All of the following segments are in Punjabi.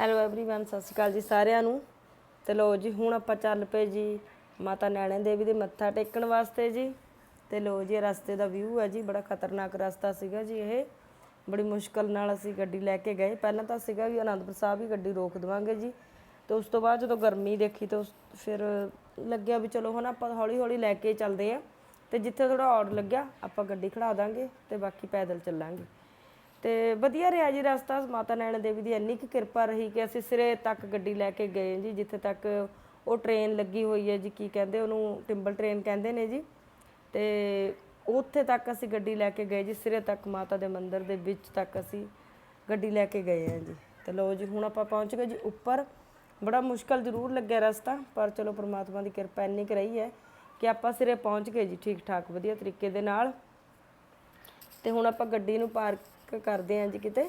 ਹੈਲੋ एवरीवन ਸਤਿ ਸ਼੍ਰੀ ਅਕਾਲ ਜੀ ਸਾਰਿਆਂ ਨੂੰ ਤੇ ਲੋ ਜੀ ਹੁਣ ਆਪਾਂ ਚੱਲ ਪਏ ਜੀ ਮਾਤਾ ਨੈਣਾ ਦੇਵੀ ਦੇ ਮੱਥਾ ਟੇਕਣ ਵਾਸਤੇ ਜੀ ਤੇ ਲੋ ਜੀ ਇਹ ਰਸਤੇ ਦਾ ਵਿਊ ਹੈ ਜੀ ਬੜਾ ਖਤਰਨਾਕ ਰਸਤਾ ਸੀਗਾ ਜੀ ਇਹ ਬੜੀ ਮੁਸ਼ਕਲ ਨਾਲ ਅਸੀਂ ਗੱਡੀ ਲੈ ਕੇ ਗਏ ਪਹਿਲਾਂ ਤਾਂ ਸੀਗਾ ਵੀ ਆਨੰਦਪੁਰ ਸਾਹਿਬ ਹੀ ਗੱਡੀ ਰੋਕ ਦੇਵਾਂਗੇ ਜੀ ਤੇ ਉਸ ਤੋਂ ਬਾਅਦ ਜਦੋਂ ਗਰਮੀ ਦੇਖੀ ਤਾਂ ਉਸ ਫਿਰ ਲੱਗਿਆ ਵੀ ਚਲੋ ਹੁਣ ਆਪਾਂ ਹੌਲੀ ਹੌਲੀ ਲੈ ਕੇ ਚੱਲਦੇ ਆ ਤੇ ਜਿੱਥੇ ਥੋੜਾ ਔੜ ਲੱਗਿਆ ਆਪਾਂ ਗੱਡੀ ਖੜਾ ਦਾਂਗੇ ਤੇ ਬਾਕੀ ਪੈਦਲ ਚੱਲਾਂਗੇ ਤੇ ਵਧੀਆ ਰਿਹਾ ਜੀ ਰਸਤਾ, ਮਾਤਾ ਨੈਣਾ ਦੇਵੀ ਦੀ ਇੰਨੀ ਕੁ ਕਿਰਪਾ ਰਹੀ ਕਿ ਅਸੀਂ ਸਿਰੇ ਤੱਕ ਗੱਡੀ ਲੈ ਕੇ ਗਏ ਜੀ, ਜਿੱਥੇ ਤੱਕ ਉਹ ਟ੍ਰੇਨ ਲੱਗੀ ਹੋਈ ਹੈ ਜੀ, ਕੀ ਕਹਿੰਦੇ ਉਹਨੂੰ ਟਿੰਬਲ ਟ੍ਰੇਨ ਕਹਿੰਦੇ ਨੇ ਜੀ। ਤੇ ਉੱਥੇ ਤੱਕ ਅਸੀਂ ਗੱਡੀ ਲੈ ਕੇ ਗਏ ਜੀ, ਸਿਰੇ ਤੱਕ ਮਾਤਾ ਦੇ ਮੰਦਿਰ ਦੇ ਵਿੱਚ ਤੱਕ ਅਸੀਂ ਗੱਡੀ ਲੈ ਕੇ ਗਏ ਹਾਂ ਜੀ। ਤੇ ਲੋ ਜੀ, ਹੁਣ ਆਪਾਂ ਪਹੁੰਚ ਗਏ ਜੀ ਉੱਪਰ। ਬੜਾ ਮੁਸ਼ਕਲ ਜ਼ਰੂਰ ਲੱਗਿਆ ਰਸਤਾ, ਪਰ ਚਲੋ ਪ੍ਰਮਾਤਮਾ ਦੀ ਕਿਰਪਾ ਇੰਨੀ ਕੁ ਰਹੀ ਹੈ ਕਿ ਆਪਾਂ ਸਿਰੇ ਪਹੁੰਚ ਗਏ ਜੀ ਠੀਕ ਠਾਕ ਵਧੀਆ ਤਰੀਕੇ ਦੇ ਨਾਲ। ਤੇ ਹੁਣ ਆਪਾਂ ਗੱਡੀ ਨੂੰ ਪਾਰਕ ਕਰਦੇ ਆਂ ਜੀ ਕਿਤੇ।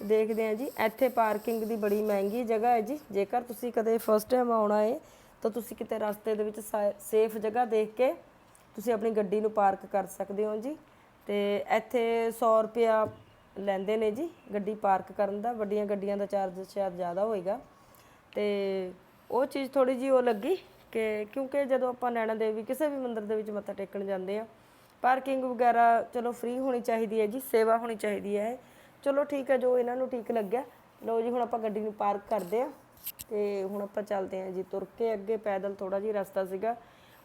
ਦੇਖਦੇ ਆਂ ਜੀ, ਇੱਥੇ ਪਾਰਕਿੰਗ ਦੀ ਬੜੀ ਮਹਿੰਗੀ ਜਗ੍ਹਾ ਹੈ ਜੀ। ਜੇਕਰ ਤੁਸੀਂ ਕਦੇ ਫਸਟ ਟਾਈਮ ਆਉਣਾ ਹੈ ਤਾਂ ਤੁਸੀਂ ਕਿਤੇ ਰਸਤੇ ਦੇ ਵਿੱਚ ਸੇਫ ਜਗ੍ਹਾ ਦੇਖ ਕੇ ਤੁਸੀਂ ਆਪਣੀ ਗੱਡੀ ਨੂੰ ਪਾਰਕ ਕਰ ਸਕਦੇ ਹੋ ਜੀ। ਤੇ ਇੱਥੇ 100 ਰੁਪਿਆ ਲੈਂਦੇ ਨੇ ਜੀ ਗੱਡੀ ਪਾਰਕ ਕਰਨ ਦਾ। ਵੱਡੀਆਂ ਗੱਡੀਆਂ ਦਾ ਚਾਰਜ ਸ਼ਾਇਦ ਜ਼ਿਆਦਾ ਹੋਏਗਾ। ਤੇ ਉਹ ਚੀਜ਼ ਥੋੜੀ ਜੀ ਉਹ ਲੱਗੀ ਕਿ ਕਿਉਂਕਿ ਜਦੋਂ ਆਪਾਂ ਨੈਣਾ ਦੇਵੀ, ਕਿਸੇ ਵੀ ਮੰਦਿਰ ਦੇ ਵਿੱਚ ਮੱਥਾ ਟੇਕਣ ਜਾਂਦੇ ਆ ਪਾਰਕਿੰਗ ਵਗੈਰਾ ਚਲੋ ਫ੍ਰੀ ਹੋਣੀ ਚਾਹੀਦੀ ਹੈ ਜੀ, ਸੇਵਾ ਹੋਣੀ ਚਾਹੀਦੀ ਹੈ ਚਲੋ ਠੀਕ ਹੈ ਜੋ ਇਹਨਾਂ ਨੂੰ ਠੀਕ ਲੱਗਿਆ। ਲਓ ਜੀ, ਹੁਣ ਆਪਾਂ ਗੱਡੀ ਨੂੰ ਪਾਰਕ ਕਰਦੇ ਆ ਤੇ ਹੁਣ ਆਪਾਂ ਚੱਲਦੇ ਆ ਜੀ, ਤੁਰ ਕੇ ਅੱਗੇ ਪੈਦਲ ਥੋੜਾ ਜਿਹਾ ਰਸਤਾ ਸੀਗਾ।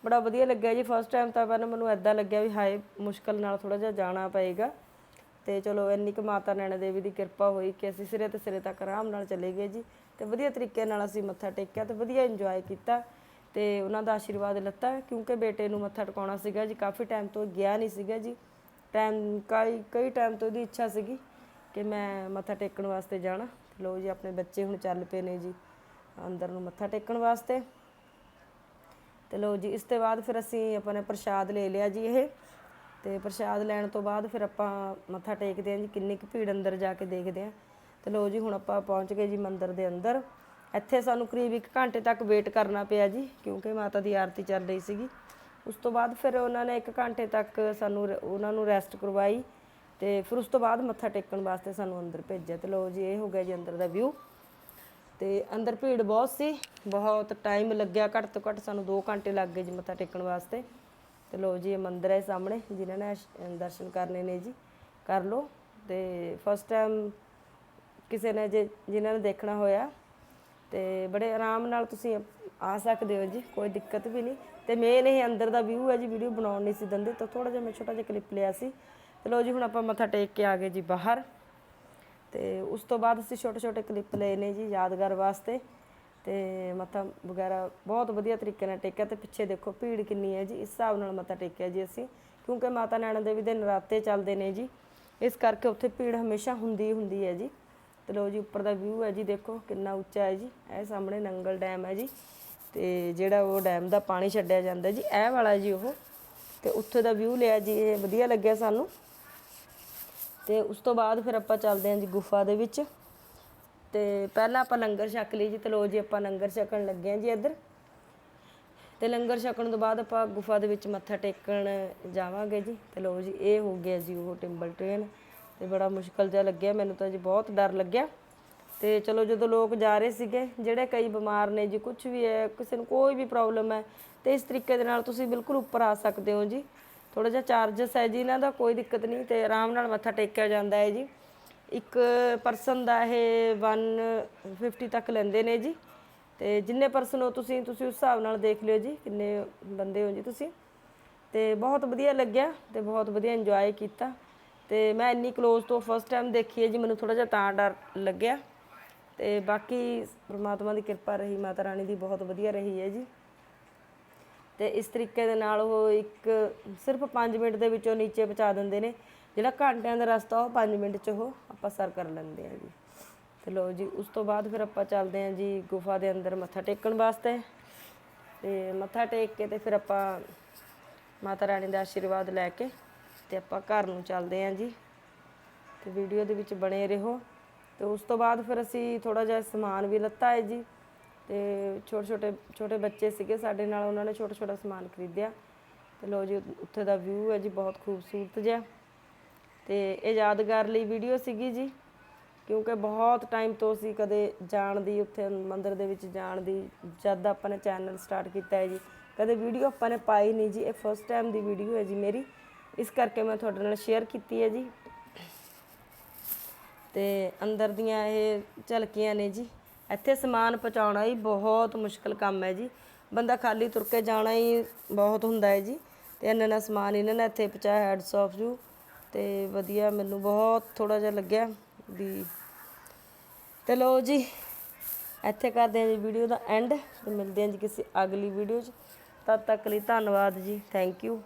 ਬੜਾ ਵਧੀਆ ਲੱਗਿਆ ਜੀ ਫਸਟ ਟਾਈਮ ਤਾਂ ਪਹਿਲਾਂ ਮੈਨੂੰ ਐਦਾਂ ਲੱਗਿਆ ਵੀ ਹਾਏ, ਮੁਸ਼ਕਲ ਨਾਲ ਥੋੜਾ ਜਿਹਾ ਜਾਣਾ ਪਏਗਾ। ਤੇ ਚਲੋ ਇੰਨੀ ਕੁ ਮਾਤਾ ਨੈਣਾ ਦੇਵੀ ਦੀ ਕਿਰਪਾ ਹੋਈ ਕਿ ਅਸੀਂ ਸਿਰੇ ਤੇ ਸਿਰੇ ਤੱਕ ਆਰਾਮ ਨਾਲ ਚਲੇ ਗਏ ਜੀ। ਤੇ ਵਧੀਆ ਤਰੀਕੇ ਨਾਲ ਅਸੀਂ ਮੱਥਾ ਟੇਕਿਆ ਤੇ ਵਧੀਆ ਇੰਜੋਏ ਕੀਤਾ। ਤੇ ਉਹਨਾਂ ਦਾ ਆਸ਼ੀਰਵਾਦ ਲੱਤਾ ਕਿਉਂਕਿ ਬੇਟੇ ਨੂੰ ਮੱਥਾ ਟਿਕਾਉਣਾ ਸੀਗਾ ਜੀ, ਕਾਫੀ ਟਾਈਮ ਤੋਂ ਗਿਆ ਨਹੀਂ ਸੀਗਾ ਜੀ। ਟਾਈਮ ਕਈ ਕਈ ਟਾਈਮ ਤੋਂ ਉਹਦੀ ਇੱਛਾ ਸੀਗੀ ਕਿ ਮੈਂ ਮੱਥਾ ਟੇਕਣ ਵਾਸਤੇ ਜਾਣਾ। ਲੋ ਜੀ, ਆਪਣੇ ਬੱਚੇ ਹੁਣ ਚੱਲ ਪਏ ਨੇ ਜੀ, ਅੰਦਰ ਨੂੰ ਮੱਥਾ ਟੇਕਣ ਵਾਸਤੇ। ਤੇ ਲੋ ਜੀ, ਇਸ ਤੋਂ ਬਾਅਦ ਫਿਰ ਅਸੀਂ ਆਪਣੇ ਪ੍ਰਸ਼ਾਦ ਲੈ ਲਿਆ ਜੀ ਇਹ। ਤੇ ਪ੍ਰਸ਼ਾਦ ਲੈਣ ਤੋਂ ਬਾਅਦ ਫਿਰ ਆਪਾਂ ਮੱਥਾ ਟੇਕਦੇ ਹਾਂ ਜੀ, ਕਿੰਨੀ ਕੁ ਭੀੜ ਅੰਦਰ ਜਾ ਕੇ ਦੇਖਦੇ ਹਾਂ। ਤੇ ਲੋ ਜੀ, ਹੁਣ ਆਪਾਂ ਪਹੁੰਚ ਗਏ ਜੀ ਮੰਦਿਰ ਦੇ ਅੰਦਰ। ਇੱਥੇ ਸਾਨੂੰ ਕਰੀਬ 1 ਘੰਟੇ ਤੱਕ ਵੇਟ ਕਰਨਾ ਪਿਆ ਜੀ, ਕਿਉਂਕਿ ਮਾਤਾ ਦੀ ਆਰਤੀ ਚੱਲ ਰਹੀ ਸੀਗੀ। ਉਸ ਤੋਂ ਬਾਅਦ ਫਿਰ ਉਹਨਾਂ ਨੇ 1 ਘੰਟੇ ਤੱਕ ਸਾਨੂੰ ਉਹਨਾਂ ਨੂੰ ਰੈਸਟ ਕਰਵਾਈ ਤੇ ਫਿਰ ਉਸ ਤੋਂ ਬਾਅਦ ਮੱਥਾ ਟੇਕਣ ਵਾਸਤੇ ਸਾਨੂੰ ਅੰਦਰ ਭੇਜਿਆ ਤੇ ਲੋ ਜੀ, ਇਹ ਹੋ ਗਿਆ ਜੀ ਅੰਦਰ ਦਾ ਵਿਊ ਤੇ ਅੰਦਰ ਭੀੜ ਬਹੁਤ ਸੀ, ਬਹੁਤ ਟਾਈਮ ਲੱਗਿਆ, ਘੱਟ ਤੋਂ ਘੱਟ ਸਾਨੂੰ 2 ਘੰਟੇ ਲੱਗ ਗਏ ਜੀ ਮੱਥਾ ਟੇਕਣ ਵਾਸਤੇ। ਤੇ ਲੋ ਜੀ, ਇਹ ਮੰਦਿਰ ਹੈ ਸਾਹਮਣੇ, ਜਿਨ੍ਹਾਂ ਨੇ ਦਰਸ਼ਨ ਕਰਨੇ ਨੇ ਜੀ, ਕਰ ਲਓ। ਤੇ ਫਸਟ ਟਾਈਮ ਕਿਸੇ ਨੇ ਜੇ, ਜਿਨ੍ਹਾਂ ਨੇ ਦੇਖਣਾ ਹੋਇਆ ਤੇ ਬੜੇ ਆਰਾਮ ਨਾਲ ਤੁਸੀਂ ਆ ਸਕਦੇ ਹੋ ਜੀ, ਕੋਈ ਦਿੱਕਤ ਵੀ ਨਹੀਂ। ਤੇ ਮੇਨ ਇਹ ਅੰਦਰ ਦਾ ਵਿਊ ਹੈ ਜੀ ਵੀਡੀਓ ਬਣਾਉਣ ਨਹੀਂ ਸੀ ਦਿੰਦੇ, ਤਾਂ ਥੋੜਾ ਜਿਹਾ ਮੈਂ ਛੋਟਾ ਜਿਹਾ ਕਲਿੱਪ ਲਿਆ ਸੀ। ਤੇ ਲੋ ਜੀ, ਹੁਣ ਆਪਾਂ ਮੱਥਾ ਟੇਕ ਕੇ ਆ ਗਏ ਜੀ ਬਾਹਰ। ਤੇ ਉਸ ਤੋਂ ਬਾਅਦ ਅਸੀਂ ਛੋਟੇ ਛੋਟੇ ਕਲਿੱਪ ਲਏ ਨੇ ਜੀ ਯਾਦਗਾਰ ਵਾਸਤੇ। ਤੇ ਮੱਥਾ ਵਗੈਰਾ ਬਹੁਤ ਵਧੀਆ ਤਰੀਕੇ ਨਾਲ ਟੇਕਿਆ ਤੇ ਪਿੱਛੇ ਦੇਖੋ, ਭੀੜ ਕਿੰਨੀ ਹੈ ਜੀ, ਇਸ ਹਿਸਾਬ ਨਾਲ ਮੱਥਾ ਟੇਕਿਆ ਜੀ ਅਸੀਂ। ਕਿਉਂਕਿ ਮਾਤਾ ਨੈਣਾ ਦੇਵੀ ਦੇ ਨਰਾਤੇ ਚੱਲਦੇ ਨੇ ਜੀ, ਇਸ ਕਰਕੇ ਉੱਥੇ ਭੀੜ ਹਮੇਸ਼ਾ ਹੁੰਦੀ ਹੀ ਹੁੰਦੀ ਹੈ ਜੀ। ਤੇ ਲੋ ਜੀ, ਉੱਪਰ ਦਾ ਵਿਊ ਹੈ ਜੀ, ਦੇਖੋ ਕਿੰਨਾ ਉੱਚਾ ਹੈ ਜੀ। ਇਹ ਸਾਹਮਣੇ ਨੰਗਲ ਡੈਮ ਹੈ ਜੀ। ਤੇ ਜਿਹੜਾ ਉਹ ਡੈਮ ਦਾ ਪਾਣੀ ਛੱਡਿਆ ਜਾਂਦਾ ਜੀ, ਇਹ ਵਾਲਾ ਜੀ ਉਹ। ਤੇ ਉੱਥੇ ਦਾ ਵਿਊ ਲਿਆ ਜੀ, ਇਹ ਵਧੀਆ ਲੱਗਿਆ ਸਾਨੂੰ। ਤੇ ਉਸ ਤੋਂ ਬਾਅਦ ਫਿਰ ਆਪਾਂ ਚੱਲਦੇ ਹਾਂ ਜੀ ਗੁਫਾ ਦੇ ਵਿੱਚ। ਤੇ ਪਹਿਲਾਂ ਆਪਾਂ ਲੰਗਰ ਛਕ ਲਈ ਜੀ, ਤੇ ਲੋ ਜੀ ਆਪਾਂ ਲੰਗਰ ਛਕਣ ਲੱਗੇ ਹਾਂ ਜੀ ਇੱਧਰ। ਤੇ ਲੰਗਰ ਛਕਣ ਤੋਂ ਬਾਅਦ ਆਪਾਂ ਗੁਫਾ ਦੇ ਵਿੱਚ ਮੱਥਾ ਟੇਕਣ ਜਾਵਾਂਗੇ ਜੀ। ਤੇ ਲੋ ਜੀ, ਇਹ ਹੋ ਗਿਆ ਜੀ ਉਹ ਟਿੰਬਲ ਟ੍ਰੇਨ ਤੇ ਬੜਾ ਮੁਸ਼ਕਲ ਜਿਹਾ ਲੱਗਿਆ, ਮੈਨੂੰ ਤਾਂ ਜੀ ਬਹੁਤ ਡਰ ਲੱਗਿਆ। ਤੇ ਚਲੋ ਜਦੋਂ ਲੋਕ ਜਾ ਰਹੇ ਸੀਗੇ, ਜਿਹੜੇ ਕਈ ਬਿਮਾਰ ਨੇ ਜੀ ਕੁਝ ਵੀ ਹੈ, ਕਿਸੇ ਨੂੰ ਕੋਈ ਵੀ ਪ੍ਰੋਬਲਮ ਹੈ, ਤੇ ਇਸ ਤਰੀਕੇ ਦੇ ਨਾਲ ਤੁਸੀਂ ਬਿਲਕੁਲ ਉੱਪਰ ਆ ਸਕਦੇ ਹੋ ਜੀ। ਥੋੜਾ ਜਿਹਾ ਚਾਰਜਸ ਹੈ ਜੀ, ਇਹਨਾਂ ਦਾ ਕੋਈ ਦਿੱਕਤ ਨਹੀਂ ਤੇ ਆਰਾਮ ਨਾਲ ਮੱਥਾ ਟੇਕਿਆ ਜਾਂਦਾ ਹੈ ਜੀ। ਇੱਕ ਪਰਸਨ ਦਾ ਇਹ 150 ਤੱਕ ਲੈਂਦੇ ਨੇ ਜੀ। ਤੇ ਜਿੰਨੇ ਪਰਸਨ ਹੋ ਤੁਸੀਂ ਤੁਸੀਂ ਉਸ ਹਿਸਾਬ ਨਾਲ ਦੇਖ ਲਿਓ ਜੀ, ਕਿੰਨੇ ਬੰਦੇ ਹੋ ਜੀ ਤੁਸੀਂ। ਤੇ ਬਹੁਤ ਵਧੀਆ ਲੱਗਿਆ ਤੇ ਬਹੁਤ ਵਧੀਆ ਇੰਜੋਏ ਕੀਤਾ। ਤੇ ਮੈਂ ਇੰਨੀ ক্লোਜ਼ ਤੋਂ ਫਸਟ ਟਾਈਮ ਦੇਖੀ ਹੈ ਜੀ, ਮੈਨੂੰ ਥੋੜਾ ਜਿਹਾ ਤਾਂ ਡਰ ਲੱਗਿਆ। ਤੇ ਬਾਕੀ ਪ੍ਰਮਾਤਮਾ ਦੀ ਕਿਰਪਾ ਰਹੀ, ਮਾਤਾ ਰਾਣੀ ਦੀ ਬਹੁਤ ਵਧੀਆ ਰਹੀ ਹੈ ਜੀ। ਤੇ ਇਸ ਤਰੀਕੇ ਦੇ ਨਾਲ ਉਹ ਇੱਕ ਸਿਰਫ 5 ਮਿੰਟ ਦੇ ਵਿੱਚੋਂ ਨੀਚੇ ਪਹੁੰਚਾ ਦਿੰਦੇ ਨੇ। ਜਿਹੜਾ ਘੰਟਿਆਂ ਦਾ ਰਸਤਾ, ਉਹ 5 ਮਿੰਟ 'ਚ ਉਹ ਆਪਾਂ ਸਰ ਕਰ ਲੈਂਦੇ ਆ ਜੀ। ਤੇ ਲੋ ਜੀ, ਉਸ ਤੋਂ ਬਾਅਦ ਫਿਰ ਆਪਾਂ ਚੱਲਦੇ ਹਾਂ ਜੀ ਗੁਫਾ ਦੇ ਅੰਦਰ ਮੱਥਾ ਟੇਕਣ ਵਾਸਤੇ। ਤੇ ਮੱਥਾ ਟੇਕ ਕੇ ਤੇ ਫਿਰ ਆਪਾਂ ਮਾਤਾ ਰਾਣੀ ਦਾ ਆਸ਼ੀਰਵਾਦ ਲੈ ਕੇ ਤੇ ਆਪਾਂ ਘਰ ਨੂੰ ਚੱਲਦੇ ਹਾਂ ਜੀ। ਤੇ ਵੀਡੀਓ ਦੇ ਵਿੱਚ ਬਣੇ ਰਹੋ। ਤੇ ਉਸ ਤੋਂ ਬਾਅਦ ਫਿਰ ਅਸੀਂ ਥੋੜਾ ਜਿਹਾ ਸਮਾਨ ਵੀ ਲੱਤਾ ਹੈ ਜੀ। ਤੇ ਛੋਟੇ ਛੋਟੇ ਛੋਟੇ ਬੱਚੇ ਸੀਗੇ ਸਾਡੇ ਨਾਲ, ਉਹਨਾਂ ਨੇ ਛੋਟਾ ਛੋਟਾ ਸਮਾਨ ਖਰੀਦਿਆ। ਤੇ ਲੋ ਜੀ ਉੱਥੇ ਦਾ ਵਿਊ ਹੈ ਜੀ, ਬਹੁਤ ਖੂਬਸੂਰਤ ਜਿਹਾ। ਤੇ ਇਹ ਯਾਦਗਾਰ ਲਈ ਵੀਡੀਓ ਸੀਗੀ ਜੀ। ਕਿਉਂਕਿ ਬਹੁਤ ਟਾਈਮ ਤੋਂ ਅਸੀਂ ਕਦੇ ਜਾਣ ਦੀ, ਉੱਥੇ ਮੰਦਿਰ ਦੇ ਵਿੱਚ ਜਾਣ ਦੀ, ਜਦ ਆਪਾਂ ਨੇ ਚੈਨਲ ਸਟਾਰਟ ਕੀਤਾ ਹੈ ਜੀ। ਕਦੇ ਵੀਡੀਓ ਆਪਾਂ ਨੇ ਪਾਈ ਨਹੀਂ ਜੀ, ਇਹ ਫਸਟ ਟਾਈਮ ਦੀ ਵੀਡੀਓ ਹੈ ਜੀ ਮੇਰੀ। ਇਸ ਕਰਕੇ ਮੈਂ ਤੁਹਾਡੇ ਨਾਲ ਸ਼ੇਅਰ ਕੀਤੀ ਹੈ ਜੀ। ਤੇ ਅੰਦਰ ਦੀਆਂ ਇਹ ਝਲਕੀਆਂ ਨੇ ਜੀ। ਇੱਥੇ ਸਮਾਨ ਪਹੁੰਚਾਉਣਾ ਹੀ ਬਹੁਤ ਮੁਸ਼ਕਲ ਕੰਮ ਹੈ ਜੀ। ਬੰਦਾ ਖਾਲੀ ਤੁਰ ਕੇ ਜਾਣਾ ਹੀ ਬਹੁਤ ਹੁੰਦਾ ਹੈ ਜੀ। ਤੇ ਇਹਨਾਂ ਨੇ ਸਮਾਨ ਇਹਨਾਂ ਨੇ ਇੱਥੇ ਪਹੁੰਚਾਇਆ ਹੈਡਸ ਆਫ ਯੂ ਤੇ ਵਧੀਆ ਮੈਨੂੰ ਬਹੁਤ ਥੋੜਾ ਜਿਹਾ ਲੱਗਿਆ ਵੀ ਤੇ ਲੋ ਜੀ, ਇੱਥੇ ਕਰਦੇ ਹਾਂ ਜੀ ਵੀਡੀਓ ਦਾ ਐਂਡ ਤੇ ਮਿਲਦੇ ਹਾਂ ਜੀ ਕਿਸੇ ਅਗਲੀ ਵੀਡੀਓ 'ਚ। ਤਦ ਤੱਕ ਲਈ ਧੰਨਵਾਦ ਜੀ। Thank you